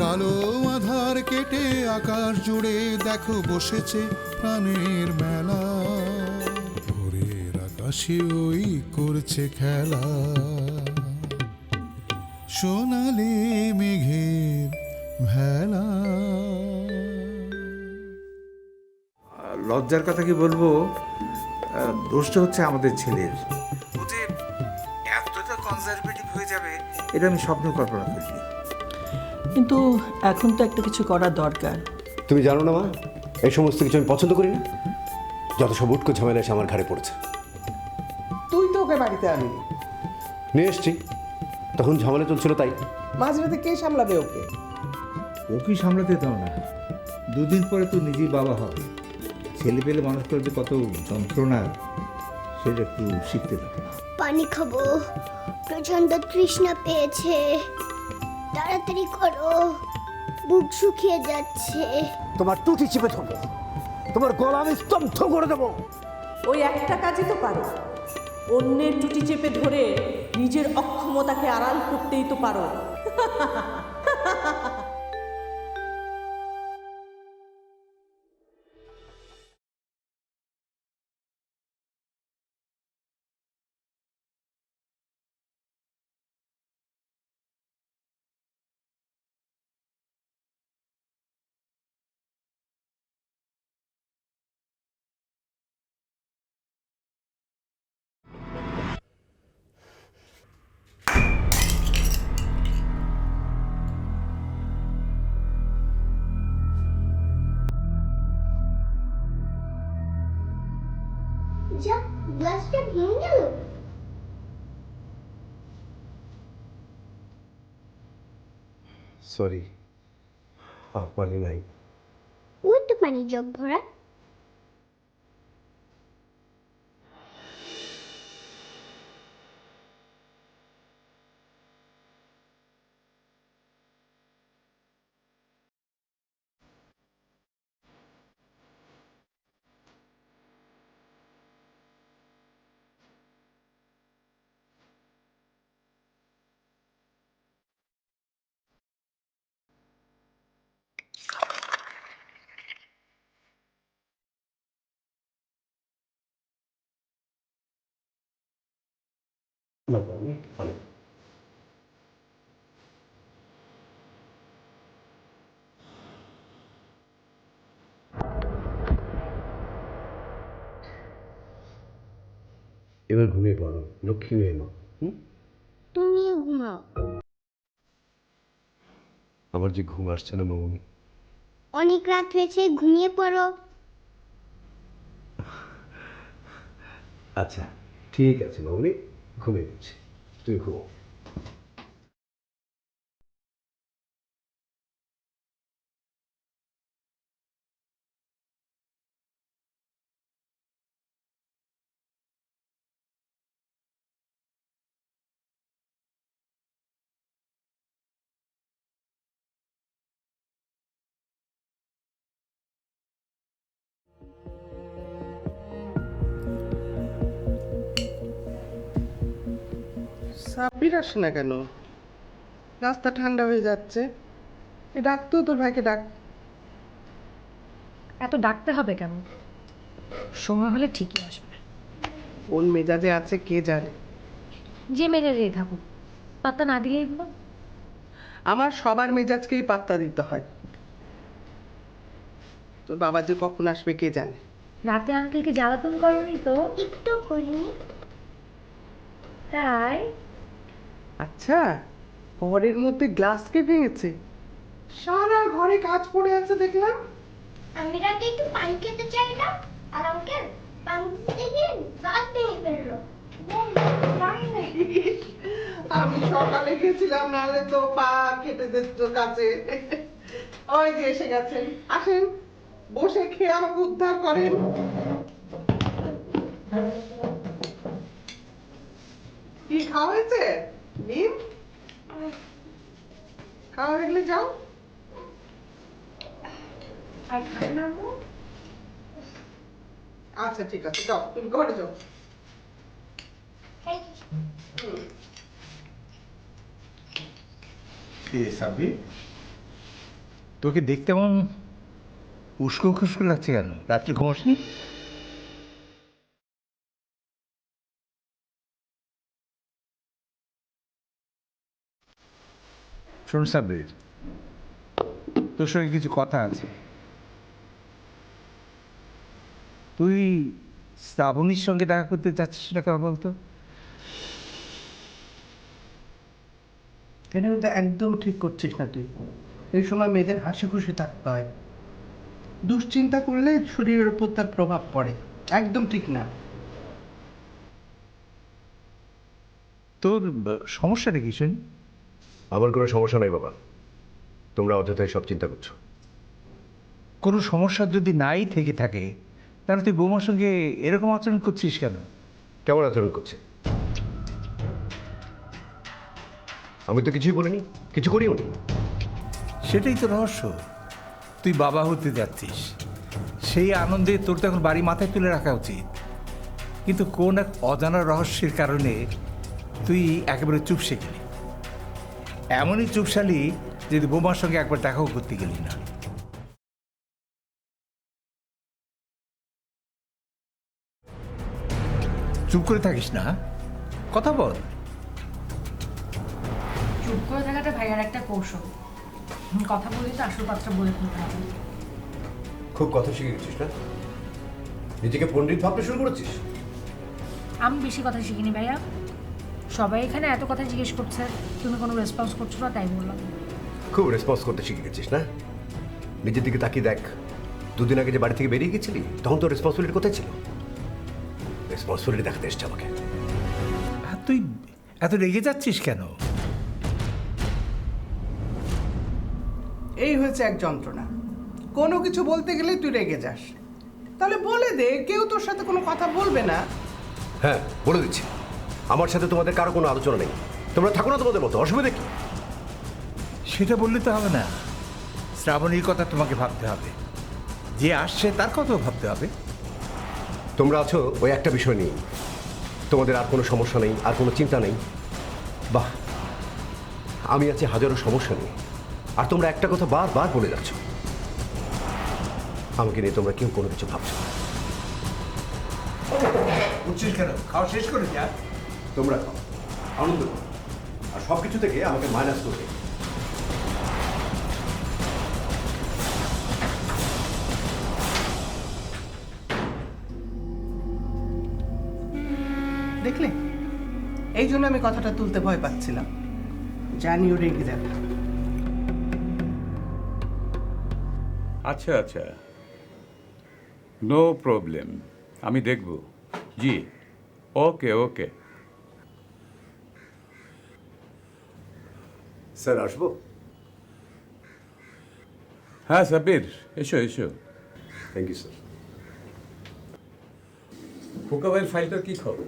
কালো আধার কেটে আকাশ জুড়ে দেখো বসেছে প্রাণের মেলা। ভোরের আকাশে ওই করছে খেলা। সোনালি মেঘের ভেলা। লজ্জার কথা কি বলব? দোষটা হচ্ছে আমাদের ছেলের। ও যে এতটা কনজারভেটিভ হয়ে যাবে এটা আমি স্বপ্ন কল্পনা করিনি। কিন্তু এখন তো একটা কিছু করা দরকার। তুমি জানো না মা এই সমস্ত কিছু আমি পছন্দ করি না। যত সব উটকো ঝামেলা এসে আমার ঘাড়ে পড়েছে। তুই তো ওকে বাড়িতে আনবি নিয়ে এসছি। তখন ঝামেলা চলছিল তাই। মাঝরাতে কে সামলাবে ওকে? ও কি সামলাতে দাও না? দুদিন পরে তো নিজেই বাবা হবে। ছেলে পেলে মানুষ করতে কত যন্ত্রণা সেটা একটু শিখতে দাও। পানি খাব। প্রচণ্ড তৃষ্ণা পেয়েছে। তাড়াতাড়ি করো। বুক শুকিয়ে যাচ্ছে। তোমার টুটি চিপে ধরবো। তোমার গলা আমি স্তব্ধ করে দেবো। ওই একটা কাজই তো পারো। অন্যের টুটি চেপে ধরে নিজের অক্ষমতাকে আড়াল করতেই তো পারো। গ্লাসটা ভেঙে গেল সরি পানি নাই ওই তো পানি জগ ভরা এবার ঘুমিয়ে পড়ো লক্ষ্মী মেয়ে মা? তুমিও ঘুমাও। আমার যে ঘুম আসছে না মামনি। অনেক রাত হয়েছে ঘুমিয়ে পড়ো। আচ্ছা ঠিক আছে মামনি। ঘুমিয়ে পড়ছি তুই ঘুমো সাব্বির আসে না কেন? রাস্তা ঠান্ডা হয়ে যাচ্ছে। এ ডাক তো তোর ভাইকে ডাক। এত ডাকতে হবে কেন? সময় হলে ঠিকই আসবে। কোন মেজাজে আছে কে জানে? যে মেজাজেই থাকুক। পাত্তা না দিলেই হলো আমার সবার মেজাজকেই পাত্তা দিতে হয়। তোর বাবা যে কখন আসবে কে জানে? রাতে আঙ্কেলকে জ্বালাতন করনি তো? একটু করিনি। তাই আচ্ছা ঘরের মধ্যে গ্লাস কে ভেঙেছে। সারা ঘরে কাজ পড়ে আছে দেখলাম। আমি রাতে একটু পান খেতে চাইলাম আর আঙ্কেল পান থেকে গ্লাস ভেঙে ফেলল। আমি সকালে গেছিলাম নাহলে তো পা কেটে যেত কাছে। ওই যে এসে গেছেন আসেন বসে খেয়ে আমাকে উদ্ধার করেন। কি খাওয়া হয়েছে? ভীম খাওয়া হয়ে গেলে যাও। আচ্ছা ঠিক আছে যাও তুমি ঘরে যাও। তোকে দেখতে এমন উস্কো খুস্কো লাগছে কেন? রাত্রে ঘুমাসনি শোন সাব্বির তোর সঙ্গে কিছু কথা আছে। তুই শ্রাবণীর সঙ্গে দেখা করতে চাচ্ছিস না কেন বলতো? এটা কিন্তু একদম ঠিক করছিস না তুই। এই সময় মেয়েদের হাসি খুশি থাকতে হয়। দুশ্চিন্তা করলে শরীরের উপর তার প্রভাব পড়ে। একদম ঠিক না। তোর সমস্যাটা কি শুনি? আমার কোনো সমস্যা নাই বাবা। তোমরা অযথাই সব চিন্তা করছ। কোনো সমস্যা যদি নাই থেকে থাকে তাহলে তুই বৌমার সঙ্গে এরকম আচরণ করছিস কেন? কেমন আচরণ করছে? আমি তো কিছুই বলিনি কিছু করিও নি। সেটাই তো রহস্য। তুই বাবা হতে যাচ্ছিস। সেই আনন্দে তোর তো এখন বাড়ি মাথায় তুলে রাখা উচিত। কিন্তু কোন এক অজানা রহস্যের কারণে তুই একেবারে চুপসে গেলি? এমনই চুপসালি যদি বোমার সঙ্গে একবার দেখাও করতে গেলি না। চুপ করে থাকিস না কথা বল। চুপ করে থাকাটা ভাইয়ার একটা কৌশল। কথা বলি তো আসল কথাটা বলে ফেলতে হবে। খুব কথা শিখে গেছিস না? নিজেকে পণ্ডিত ভাবতে শুরু করেছিস? আমি বেশি কথা শিখিনি ভাইয়া। সবাই এখানে এত কথা জিজ্ঞেস করছে তুমি কোনো রেসপন্স করছ না তাই বললাম। খুব রেসপন্স করতে শিখে গেছিস না? নিজের দিকে তাকিয়ে দেখ দুদিন আগে যে বাড়ি থেকে বেরিয়ে গেছিলি তখন তো রেসপন্সিবিলিটি কোথায় ছিল? রেসপন্সিবিলিটি দেখাতে এসছে আমাকে। তুই এত রেগে যাচ্ছিস কেন? এই হয়েছে এক যন্ত্রণা। কোনো কিছু বলতে গেলেই তুই রেগে যাস। তাহলে বলে দে কেউ তোর সাথে কোনো কথা বলবে না। হ্যাঁ বলে দিচ্ছি। আমার সাথে তোমাদের কারও কোনো আলোচনা নেই। তোমরা থাকো না তোমাদের মতো অসুবিধা কি? সেটা বললে তো হবে না। শ্রাবণীর কথা তোমাকে ভাবতে হবে। যে আসছে তার কথাও ভাবতে হবে। তোমরা আছো ওই একটা বিষয় নেই তোমাদের আর কোনো সমস্যা নেই আর কোনো চিন্তা নেই। বাহ আমি আছি হাজারো সমস্যা নিয়ে। আর তোমরা একটা কথা বারবার বলে যাচ্ছ। আমাকে নিয়ে তোমরা কেউ কোনো কিছু ভাবছ না। কেন? খাওয়া শেষ করে যা তোমরা খাও। আনন্দ করো। আর সব কিছু থেকে আমাকে মাইনাস করবে দেখলে? এই জন্য আমি কথাটা তুলতে ভয় পাচ্ছিলাম। জানিও রেগে যাবে। আচ্ছা আচ্ছা। নো প্রবলেম আমি দেখব। জি। ওকে ওকে। স্যার আসব হ্যাঁ সাব্বির এসো এসো থ্যাংক ইউ স্যার খোকাবাইয়ের ফাইলটার কি খবর?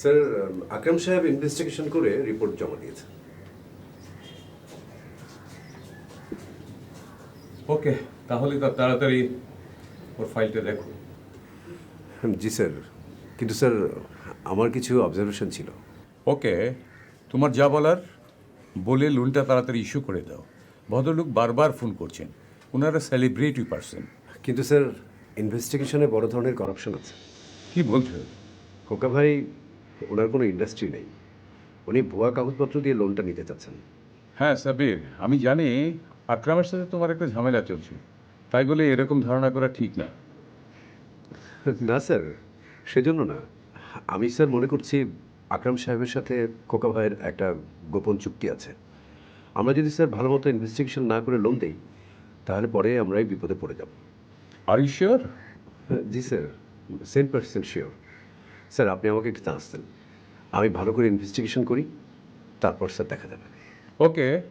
স্যার আকরাম সাহেব ইনভেস্টিগেশন করে রিপোর্ট জমা দিয়েছে। ওকে তাহলে তো তাড়াতাড়ি ওর ফাইলটা দেখো। জি স্যার কিন্তু স্যার আমার কিছু অবজারভেশন ছিল। ওকে তোমার যা বলার বলে লোনটা তাড়াতাড়ি ইস্যু করে দাও। ভদ্রলোক বারবার ফোন করছেন। ওনারা সেলিব্রিটি পার্সন। কিন্তু স্যার ইনভেস্টিগেশনে বড় ধরনের করাপশন আছে। কি বলছো? খোকা ভাই ওনার কোনো ইন্ডাস্ট্রি নেই। উনি ভুয়া কাগজপত্র দিয়ে লোনটা নিতে চাচ্ছেন। হ্যাঁ সাবির আমি জানি আকরামের সাথে তোমার একটা ঝামেলা চলছে। তাই বলে এরকম ধারণা করা ঠিক না। না স্যার সেজন্য না। আমি স্যার মনে করছি আকরাম সাহেবের সাথে খোকা ভাইয়ের একটা গোপন চুক্তি আছে। আমরা যদি স্যার ভালো মতো ইনভেস্টিগেশন না করে লোন দিই তাহলে পরে আমরাই বিপদে পড়ে যাব। Are you sure G sir cent percent sure sir আপনি আমাকে একটু চান্স দেন। আমি ভালো করে ইনভেস্টিগেশন করি তারপর স্যার দেখা যাবে। ওকে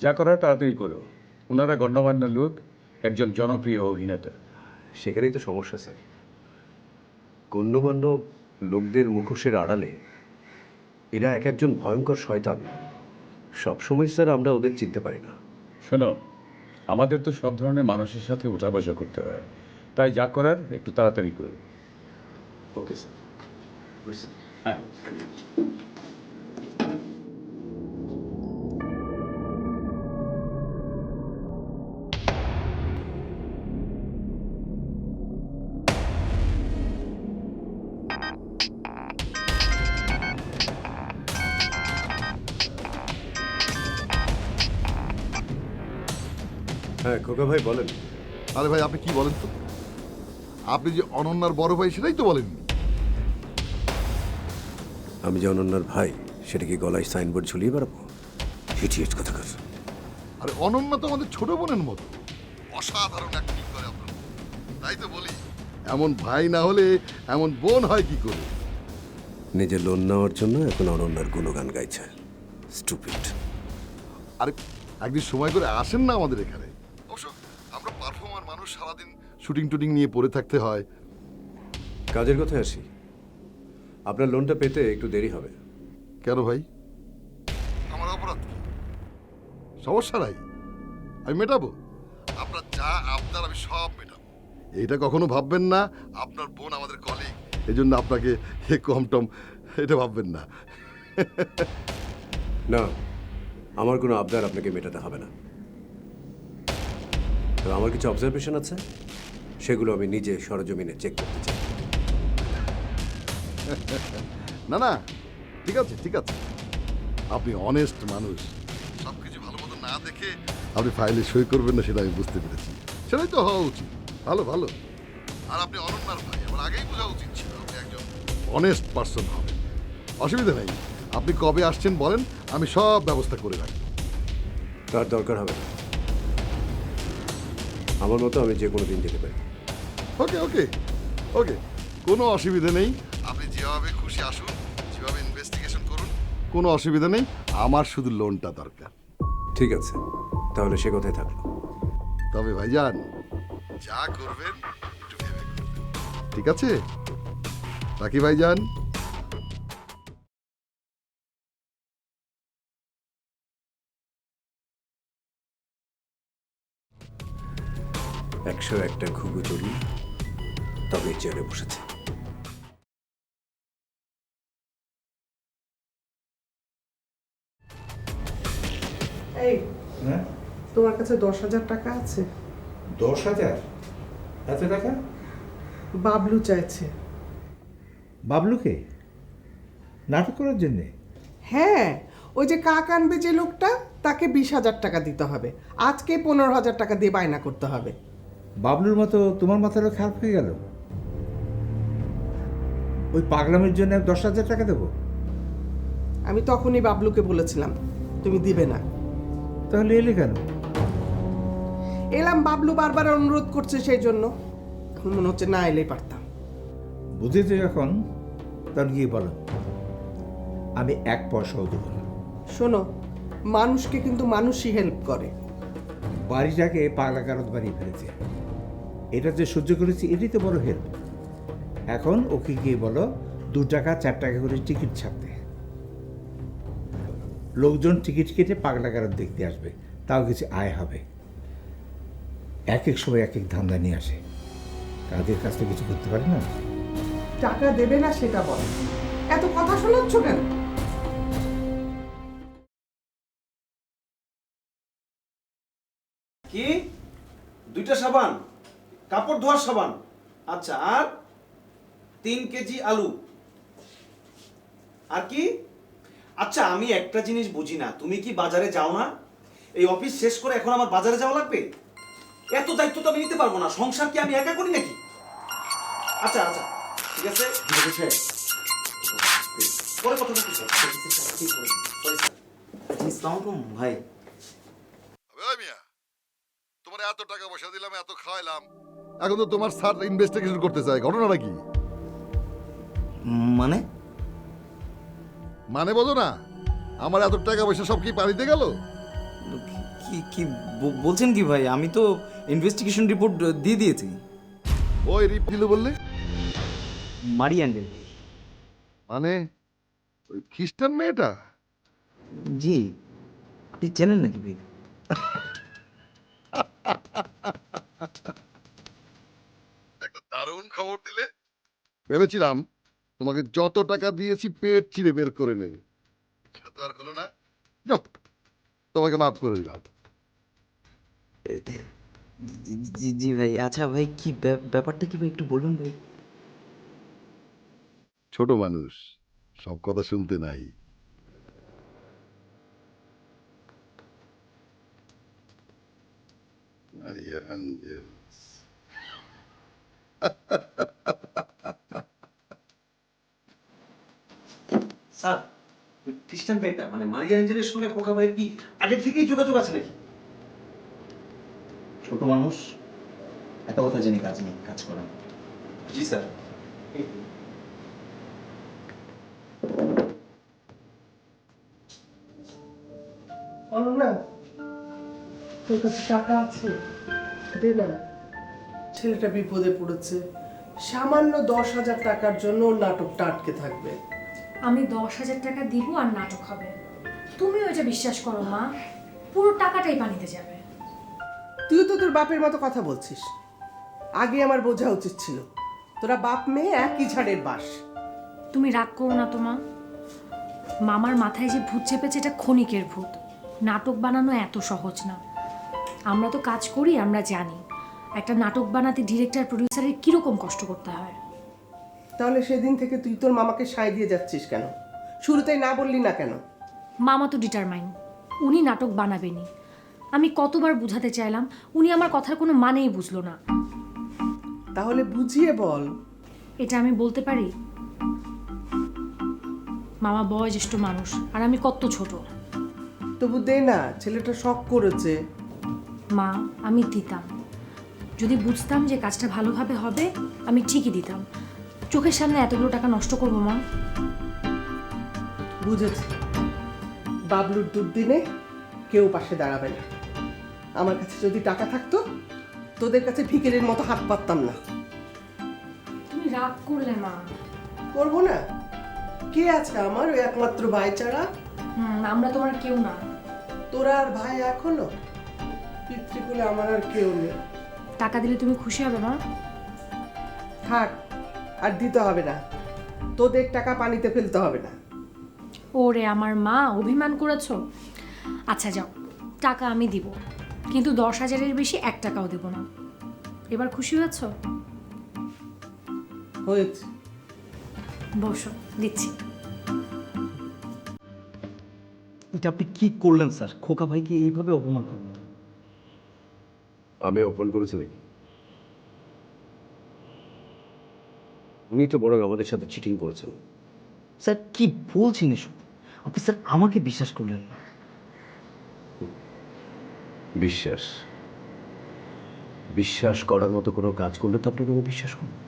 যা করার তাড়াতাড়ি করো। ওনারা গণ্যমান্য লোক একজন জনপ্রিয় অভিনেতা। সেখানেই তো সমস্যা স্যার। গণ্যমান্য লোকদের মুখোশের আড়ালে এরা এক একজন ভয়ঙ্কর শয়তান। সবসময় স্যার আমরা ওদের চিনতে পারি না। শোনো আমাদের তো সব ধরনের মানুষের সাথে উঠা বসা করতে হয়। তাই যা করার একটু তাড়াতাড়ি করে ওকে স্যার হ্যাঁ। হ্যাঁ খোকা ভাই বলেন। আরে ভাই আপনি কি বলেন তো? আপনি যে অনন্যার বড় ভাই সেটাই তো বলেননি। আমি যে অনন্যার ভাই সেটা কি গলায় সাইনবোর্ড ঝুলিয়ে বেড়াবো? হিটিয়েট কথা কাজ আরে অনন্যা তো আমাদের ছোট বোনের মতো। অসাধারণ অ্যাক্টিং করে আপনার তাই তো বলি এমন ভাই না হলে এমন বোন হয় কি করে? নিজের লোন নেওয়ার জন্য এখন অনন্যার গুণগান গাইছে। স্টুপিড। আরে একদিন সময় করে আসেন না আমাদের এখানে। সারাদিন শুটিং টুটিং নিয়ে পড়ে থাকতে হয়। কাজের কথায় আসি। আপনার লোনটা পেতে একটু দেরি হবে। কেন ভাই? আমার অপরাধ কি? সমস্যা নাই। আমি মেটাবো। আপনার যা আপনার আমি সব মেটাবো। এইটা কখনো ভাববেন না আপনার বোন আমাদের কলিগ এই জন্য আপনাকে হে কম টম এটা ভাববেন না। না আমার কোনো আবদার আপনাকে মেটাতে হবে না। তো আমার কিছু অবজারভেশন আছে। সেগুলো আমি নিজে সরজমিনে চেক করতে চাই। না না ঠিক আছে ঠিক আছে। আপনি অনেস্ট মানুষ। সব কিছু ভালো মতো না দেখে আপনি ফাইলে সই করবেন না সেটা আমি বুঝতে পেরেছি। সেটাই তো হওয়া উচিত। ভালো ভালো। আর আপনি অনন্যার ভাই আমার আগেই বোঝা উচিত ছিল আপনি একজন অনেস্ট পার্সন হবেন। অসুবিধা নেই। আপনি কবে আসছেন বলেন আমি সব ব্যবস্থা করে রাখব। তার দরকার হবে না। আমার মতো আমি যে কোনো দিন যেতে পারি। ওকে ওকে ওকে কোনো অসুবিধা নেই। আপনি যেভাবে খুশি আসুন যেভাবে ইনভেস্টিগেশন করুন। কোনো অসুবিধা নেই আমার শুধু লোনটা দরকার। ঠিক আছে তাহলে সে কথাই থাকল। তবে ভাইজান যা করবেন ঠিক আছে? রাখি ভাইজান। একশো একটা ঘুঘু চড়ি তবে চেয়ারে বসেছে। এই হ্যাঁ? তোমার কাছে দশ হাজার টাকা আছে? দশ হাজার? এত টাকা? বাবলু চাইছে। বাবলুকে? নাটক করার জন্যে? হ্যাঁ ওই যে কাক আনবে যে লোকটা তাকে বিশ হাজার টাকা দিতে হবে। আজকে পনেরো হাজার টাকা দিয়ে বায়না করতে হবে। বাবলুর মতো তোমার মাথাটা খারাপ হয়ে গেল? ওই পাগলামের জন্য দশ হাজার টাকা দেবো। আমি তখনই বাবলুকে বলেছিলাম তুমি দিবে না। তাহলে এলে কেন? এলাম বাবলু বারবার অনুরোধ করছে সেই জন্য। এখন মনে হচ্ছে না এলেই পারতাম। বুঝেছ যখন তখন গিয়ে বলো। আমি এক পয়সাও দেবো না। শোনো মানুষকে কিন্তু মানুষই হেল্প করে। বাড়িটাকে পাগলা কারত বানিয়ে ফেলেছে। এটা যে সহ্য করেছি এটাই তো বড় হেল্প এখন ওকে গিয়ে বলো দু টাকা চার টাকা করে টিকিট ছাপতে লোকজন টিকিট কেটে পাগলা কারত দেখতে আসবে তাও কিছু আয় হবে। এক এক সময় এক এক ধান্দা নিয়ে আসে। তাদের কাজ তো কিছু করতে পারে না? টাকা দেবে না সেটা বল। এত কথা শোনাচ্ছ কেন? কি? দুইটা সাবান? কাপড় ধোয়ার সাবান। আচ্ছা আর তিন কেজি আলু। আর কি? আচ্ছা আমি একটা জিনিস বুঝি না। তুমি কি বাজারে যাও না? এই অফিস শেষ করে এখন আমার বাজারে যাওয়া লাগবে? এত দায়িত্ব তো আমি নিতে পারব না। সংসার কি আমি একা করি নাকি? আচ্ছা আচ্ছা ঠিক আছে? পরে কথা বলছি ভাই। তোমার এত টাকা পয়সা দিলাম এত খাওয়াইলাম। এখন তো তোমার স্যার ইনভেস্টিগেশন করতে চায় ঘটনাটা কি? মানে? মানে বলো না আমার এত টাকা পয়সা সব কি পানিতে গেল? কি কি বলছেন কি ভাই? আমি তো ইনভেস্টিগেশন রিপোর্ট দিয়ে দিয়েছি। ওই রিপ দিল বললে? মারি অ্যান্ডেল মানে? ওই খ্রিস্টান মেয়েটা? জি আপনি চেনেন নাকি ভাই? ভেবেছিলাম তোমাকে যত টাকা দিয়েছি পেট ছিঁড়ে বের করে নেবে। আর হলো না? তোমাকে মাফ করে দিলাম। জি জি ভাই আচ্ছা ভাই কি ব্যাপ- ব্যাপারটা কি ভাই একটু বলুন ভাই। ছোট মানুষ সব কথা শুনতে নাই। Maria Angels. স্যার খ্রিস্টান মেয়েটা মানে মারিয়া অ্যাঞ্জেলের সঙ্গে খোকা ভাইয়ের কি আগে থেকেই যোগাযোগ আছে নাকি? ছোট মানুষ এত কথা জেনে কাজ নেই কাজ করেন। জি স্যার। অনন্যা তোর কাছে টাকা আছে? দে না। ছেলেটা বিপদে পড়েছে। সামান্য দশ হাজার টাকার জন্য নাটকটা আটকে থাকবে। আমি দশ হাজার টাকা দিব আর নাটক হবে। তুমি ওইটা বিশ্বাস করো মা। পুরো টাকাটাই পানিতে যাবে। তুই তো তোর বাপের মতো কথা বলছিস। আগে আমার বোঝা উচিত ছিল তোরা বাপ মেয়ে একই ঝাড়ের বাস। তুমি রাগ করো না তো মা। মামার মাথায় যে ভূত চেপেছে এটা ক্ষণিকের ভূত। নাটক বানানো এত সহজ না। আমরা তো কাজ করি আমরা জানি। একটা নাটক বানাতে ডিরেক্টর প্রডিউসারের কীরকম কষ্ট করতে হয়? তাহলে সেদিন থেকে তুই তোর মামাকে সায় দিয়ে যাচ্ছিস কেন? শুরুতেই না বললি না কেন? মামা তো ডিটারমাইন উনি নাটক বানাবেনি আমি কতবার বুঝাতে চাইলাম উনি আমার কথার কোনো মানেই বুঝলো না। তাহলে বুঝিয়ে বল। এটা আমি বলতে পারি? মামা বয়োজ্যেষ্ঠ মানুষ আর আমি কত ছোট। তবু দে না ছেলেটা শখ করেছে। মা আমি দিতাম। যদি বুঝতাম যে কাজটা ভালোভাবে হবে আমি ঠিকই দিতাম। চোখের সামনে এতগুলো টাকা নষ্ট করব মা। বুঝেছি। বাবলুর দুর্দিনে কেউ পাশে দাঁড়াবে না। আমার কাছে যদি টাকা থাকতো তোদের কাছে ভিকিরের মতো হাত পাততাম না। তুমি রাগ করলে মা। করব না? কে আছে আমার ওই একমাত্র ভাই ছাড়া হুম আমরা তোমার কেউ না। তোরা আর ভাই এখনও? পিতৃকুলে আমার আর কেউ নেই। টাকা দিলে তুমি খুশি হবে মা। থাক। আর দিতে হবে না। তোদের টাকা পানিতে ফেলতে হবে না। ওরে আমার মা অভিমান করেছ? আচ্ছা যাও টাকা আমি দিব কিন্তু দশ হাজারের বেশি এক টাকাও দেব না। এবার খুশি হয়েছো? হয়েছে। বসো দিচ্ছি। এটা আপনি কি করলেন স্যার? খোকা ভাইকে এইভাবে অপমান করলেন? আমি ওপেন করেছি নাকি উনি তো আমাদের সাথে চিটিং করেছেন। স্যার, কি বলছেন এসব? আপনি স্যার আমাকে বিশ্বাস করলেন না। বিশ্বাস। বিশ্বাস করার মতো কোনো কাজ করলে তো আপনাকে বিশ্বাস করব।